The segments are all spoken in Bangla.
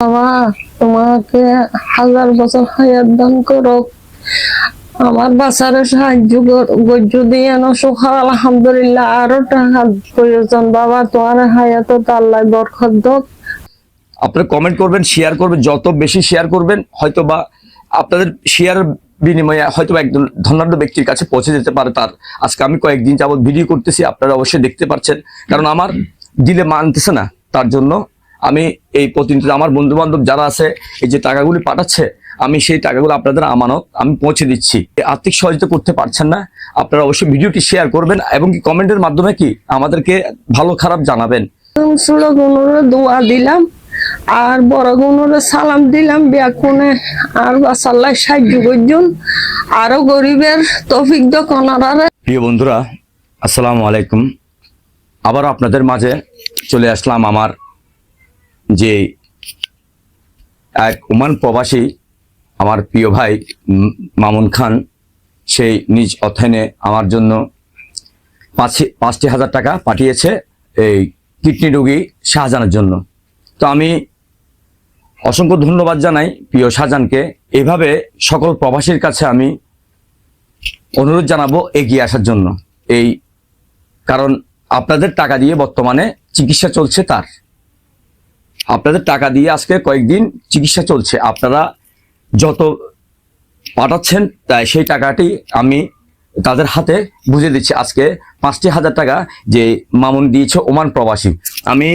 বাবা, তোমাকে হাজার বছর হায়াত দান করো আমার বাচ্চারে সাহায্য গজ্য দিয়ে সুখা আলহামদুলিল্লাহ, আরও টাকা প্রয়োজন। বাবা, তোমার হায়াত আল্লাহ বরকত দোক আপনারা কমেন্ট করবেন শেয়ার করবেন, যত বেশি শেয়ার করবেন হয়তো বা আপনাদের শেয়ার বিনিময়ে হয়তো একজন ধনাঢ্য ব্যক্তির কাছে পৌঁছে যেতে পারে তার। আজকে আমি কয়েকদিন যাবত ভিডিও করতেছি, আপনারা অবশ্যই দেখতে পাচ্ছেন কারণ আমার দিলে মানতেছে না, তার জন্য আমি এই প্রতিনিধি আমার বন্ধু বান্ধব যারা আছে এই যে টাকাগুলি পাঠাচ্ছে আমি সেই টাকাগুলো আপনাদের আমানত আমি পৌঁছে দিচ্ছি। আর্থিক সহযোগিতা করতে পারছেন না আপনারা অবশ্যই ভিডিওটি শেয়ার করবেন এবং কি কমেন্টের মাধ্যমে কি আমাদেরকে ভালো খারাপ জানাবেন? দোয়া দিলাম আর বড় গুণরে সালাম দিলাম ব্যাকুনে আর বাসাল্লাহ সাহায্য করছুন আরও গরিবের তফিক দোক ওনারারে প্রিয় বন্ধুরা আসসালামু আলাইকুম। আবার আপনাদের মাঝে চলে আসলাম আমার যে এক ওমান প্রবাসী আমার প্রিয় ভাই মামুন খান সেই নিজ অর্থায়নে আমার জন্য পাঁচ পাঁচটি হাজার টাকা পাঠিয়েছে এই কিডনি রোগী শাহজাহানের জন্য। তো আমি অসংখ্য ধন্যবাদ জানাই প্রিয় শাহজাহানকে। এভাবে সকল প্রবাসীর কাছে আমি অনুরোধ জানাব এগিয়ে আসার জন্য। এই কারণ আপনাদের টাকা দিয়ে বর্তমানে চিকিৎসা চলছে তার। আপনাদের টাকা দিয়ে আজকে কয়েকদিন চিকিৎসা চলছে। আপনারা যত পাঠাচ্ছেন, তাই সেই টাকাটি আমি তাদের হাতে বুঝে দিচ্ছি। আজকে পাঁচটি হাজার টাকা যে মামুন দিয়েছে ওমান প্রবাসী। আমি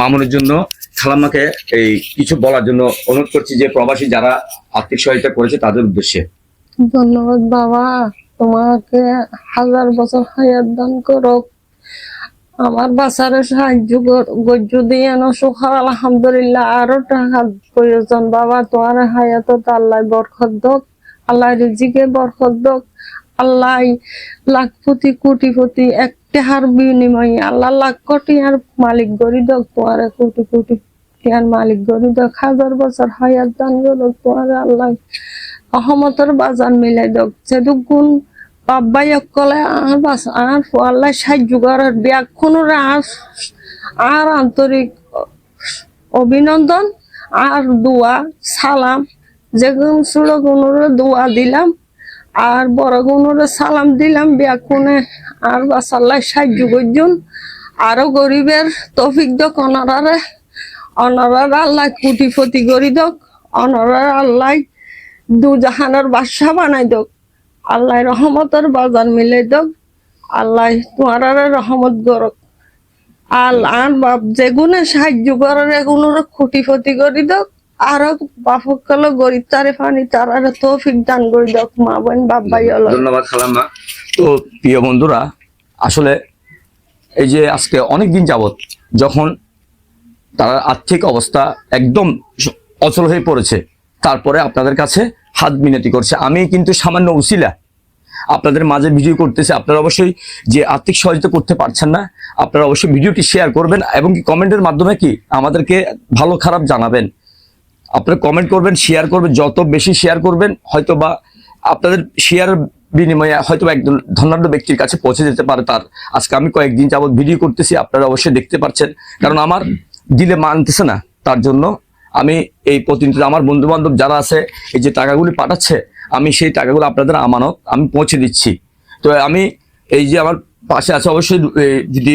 মামুনের জন্য খালাম্মাকে এই কিছু বলার জন্য অনুরোধ করছি যে প্রবাসী যারা আর্থিক সহায়তা করেছে, তাদের উদ্দেশ্যে। ধন্যবাদ বাবা। তোমাকে হাজার বছর হায়াত দান করো আমার বাচ্চারে সাহায্য গজ্য দিয়ে না সুখা আলহামদুলিল্লাহ। আরও টাকা প্রয়োজন, বাবা, তোমার হায়াত আল্লাহ বরকত দোক। আল্লাহ রিজিকে বরকত দোক। আল্লাহ লাখপতি কোটিপতি একটাহার বিনিময়ে আল্লাহ লাখ কোটি আর মালিক গরি দোক, তোমার কোটি কোটি টিয়ার মালিক গরি দোক। হাজার বছর হায়াত দান করো, তোমার আল্লাহ অসমতৰ বাজান মিলাই দিয়ক যেটো গুণ বাবাই অকলে আর বাস, আর আল্লাহ সাহায্য করার ব্যাগখনের আর আর আন্তরিক অভিনন্দন, আর দোয়া, সালাম। যেগুন ছোট গুণরে দোয়া দিলাম, আর বড় গুণরে সালাম দিলাম ব্যাগখনে আর বাস আল্লাহ সাহায্য করছুন আরও গরিবের তফিক দক অনারারে। অনারার আল্লাহ কুটিপতি করি দক, অনারার আল্লাহ দু জাহানের বাদশাহ বানাই দক। আল্লাহ রহমতের বাজার মিলাই দক আল্লাহ তোমার রহমত গরক আল আর বাপ যেগুনে সাহায্য করার এগুলোর খুঁটি ফতি করি দক আর বাপক কলে গরিব তারে পানি তার আর তৌফিক দান করি দক মা বোন বাপ ভাই ধন্যবাদ খালাম্মা। তো প্রিয় বন্ধুরা আসলে এই যে আজকে অনেক দিন যাবত যখন তার আর্থিক অবস্থা একদম অচল হয়ে পড়েছে তারপরে আপনাদের কাছে হাত মিনতি করছে। আমি কিন্তু সামান্য উসিলা আপনাদের মাঝে ভিডিও করতেছি। আপনারা অবশ্যই যে আর্থিক সহযোগিতা করতে পারছেন না, আপনারা অবশ্যই ভিডিওটি শেয়ার করবেন এবং কি কমেন্টের মাধ্যমে কি আমাদেরকে ভালো খারাপ জানাবেন। আপনারা কমেন্ট করবেন শেয়ার করবেন, যত বেশি শেয়ার করবেন হয়তো বা আপনাদের শেয়ার বিনিময়ে হয়তো একজন ধনাঢ্য ব্যক্তির কাছে পৌঁছে যেতে পারে তার। আজকে আমি কয়েকদিন যাবত ভিডিও করতেছি, আপনারা অবশ্যই দেখতে পাচ্ছেন। কারণ আমার দিলে মানতেছে না, তার জন্য আমি এই প্রতিনিধি, আমার বন্ধু বান্ধব যারা আছে, এই যে টাকাগুলি পাঠাচ্ছে, আমি সেই টাকাগুলো আপনাদের আমানত আমি পৌঁছে দিচ্ছি। তো আমি এই যে আমার পাশে আছে অবশ্যই যদি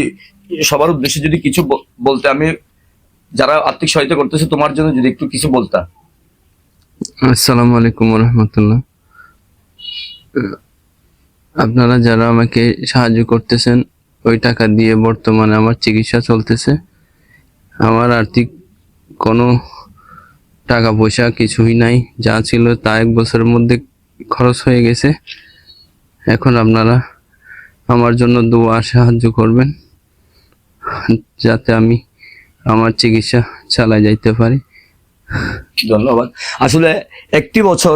সবার উদ্দেশ্যে যদি কিছু বলতে, আমি যারা আর্থিক সহায়তা করতেছে, তোমার জন্য যদি একটু কিছু বলতা। আসসালামু আলাইকুম রহমতুল্লাহ আপনারা যারা আমাকে সাহায্য করতেছেন, ওই টাকা দিয়ে বর্তমানে আমার চিকিৎসা চলতেছে। আমার আর্থিক কোনো টাকা পয়সা কিছুই নাই, যা ছিল তা এক বছরের মধ্যে খরচ হয়ে গেছে। এখন আপনারা আমার জন্য দোয়া, সাহায্য করবেন, যাতে আমি আমার চিকিৎসা চালাই যাইতে পারি। ধন্যবাদ। আসলে একটি বছর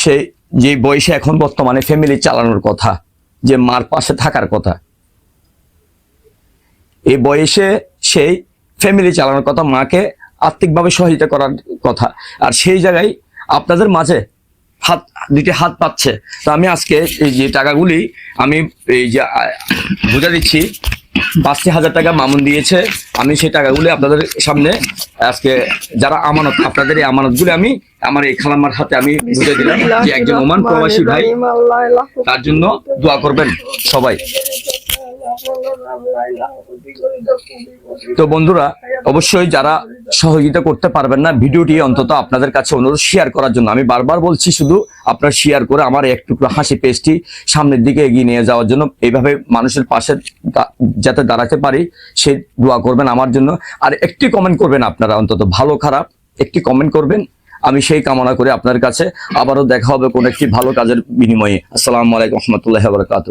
সে যে বয়সে এখন বর্তমানে ফ্যামিলি চালানোর কথা, যে মার পাশে থাকার কথা এই বয়সে সেই ফ্যামিলি চালানোর কথা মাকে আর্থিকভাবে সহায়তা করার কথা। আর সেই জায়গায় আপনাদের মাঝে হাত দুটি হাত পাচ্ছে। তো আমি আজকে এই যে টাকাগুলি আমি এই যে বুঝা দিচ্ছি পাঁচটি হাজার টাকা মামুন দিয়েছে। আমি সেই টাকাগুলি আপনাদের সামনে আজকে যারা আমানত আপনাদের এই আমানতগুলি আমি আমার এই খালাম্মার হাতে আমি বুঝে দিলাম যে একজন ওমান প্রবাসী ভাই তার জন্য দোয়া করবেন সবাই। তো বন্ধুরা, অবশ্যই যারা সহযোগিতা করতে পারবেন না, ভিডিওটি অন্তত আপনাদের কাছে অনুরোধ শেয়ার করার জন্য। আমি বারবার বলছি শুধু আপনার শেয়ার করে আমার এক টুকরো হাসি পেজটি সামনের দিকে এগিয়ে নিয়ে যাওয়ার জন্য। এইভাবে মানুষের পাশে যাতে দাঁড়াতে পারি সেই দোয়া করবেন আমার জন্য। আর একটি কমেন্ট করবেন আপনারা অন্তত, ভালো, খারাপ, একটি কমেন্ট করবেন, আমি সেই কামনা করে আপনার কাছে। আবারও দেখা হবে কোন একটি ভালো কাজের বিনিময়ে। আসসালামু আলাইকুম, রহমতুল্লাহ বারকাত